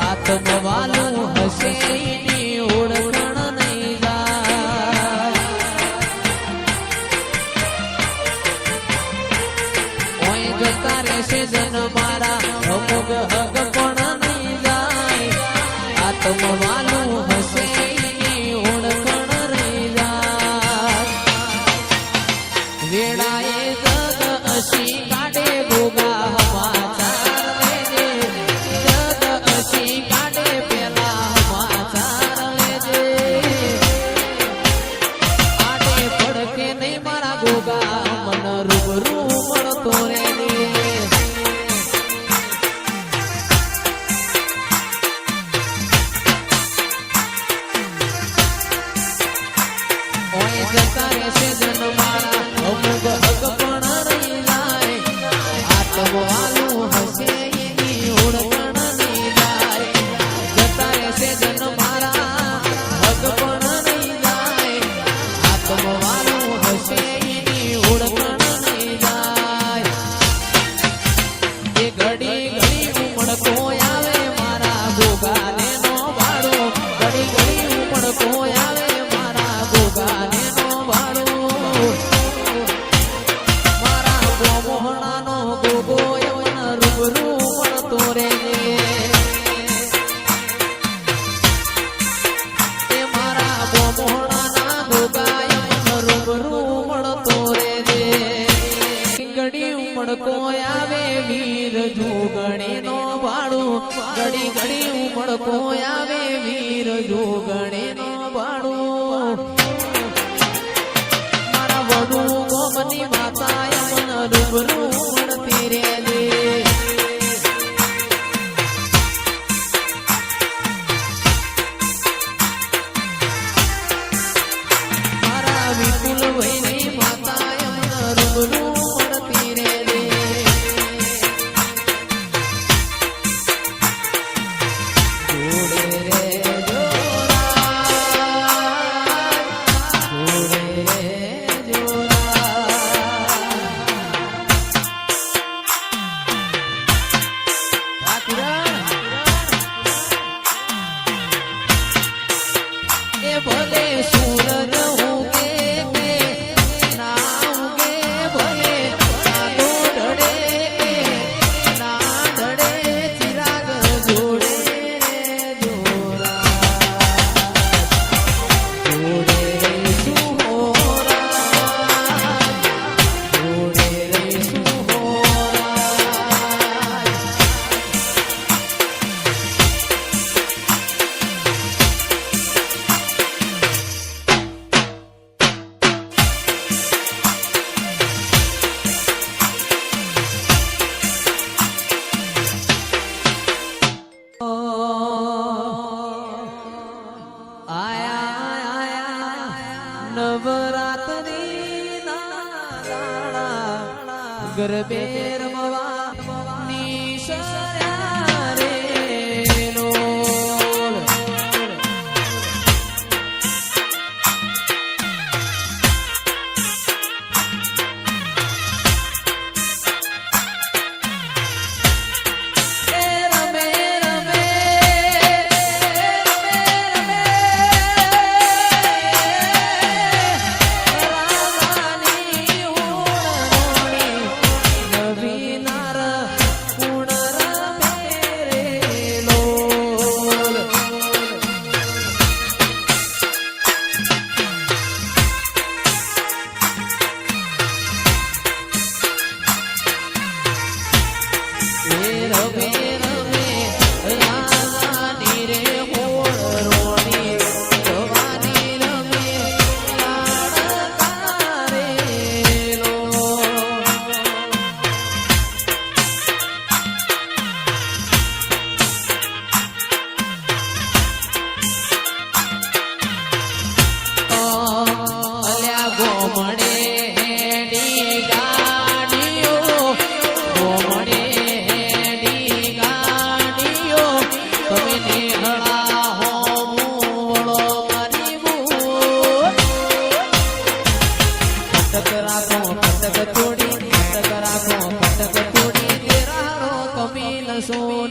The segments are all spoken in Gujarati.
આત્મવાલું હશે એની ઓળખણ નહીં જાય. જન મારા. પેલા સમાચાર લેજે આડે પડકે નહીં મારા ગોગા મન રૂબરૂ મળતો રેજે આત્મવાલું હશે એની ઉમળકો આવે વીર જોગણી નો ભાડું મારા વડુ ગોમની માતા યમન રૂબરૂ દાડા સુન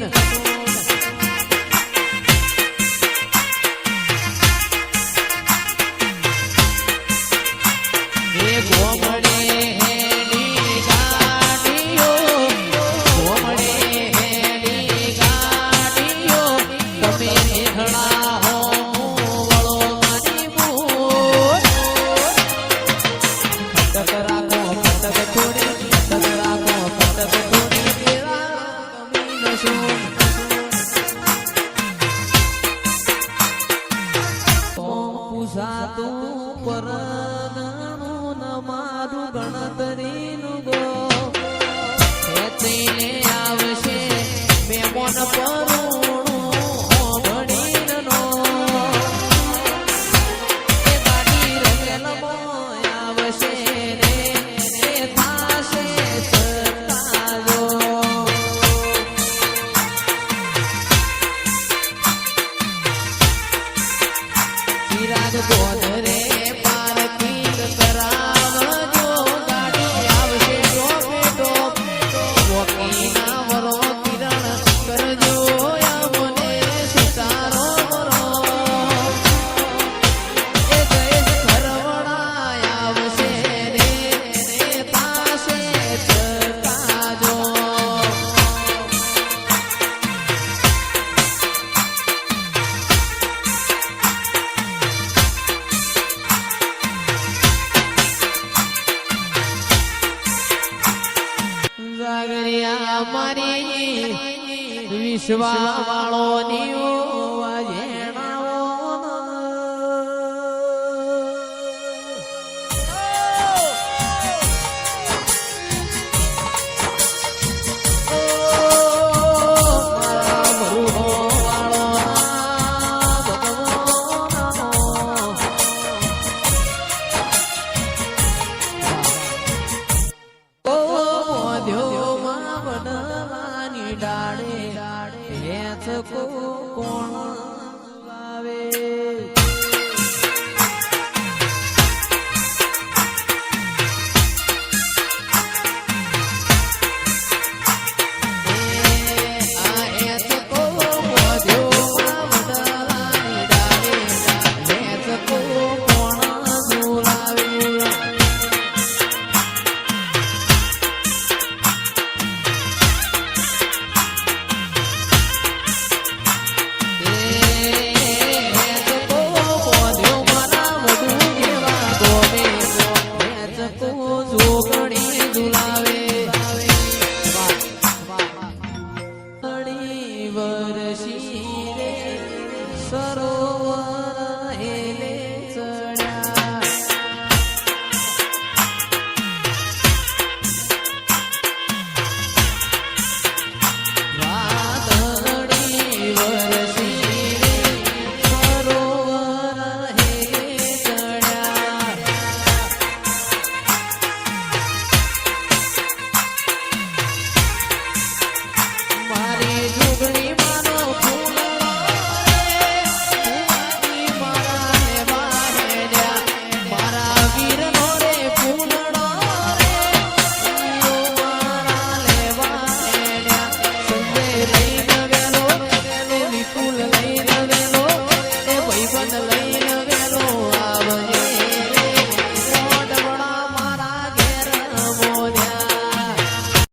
જાગરિયા વિશ્વાળો વિશ્વા વાળો દાડે ભેંસ કોણ આવે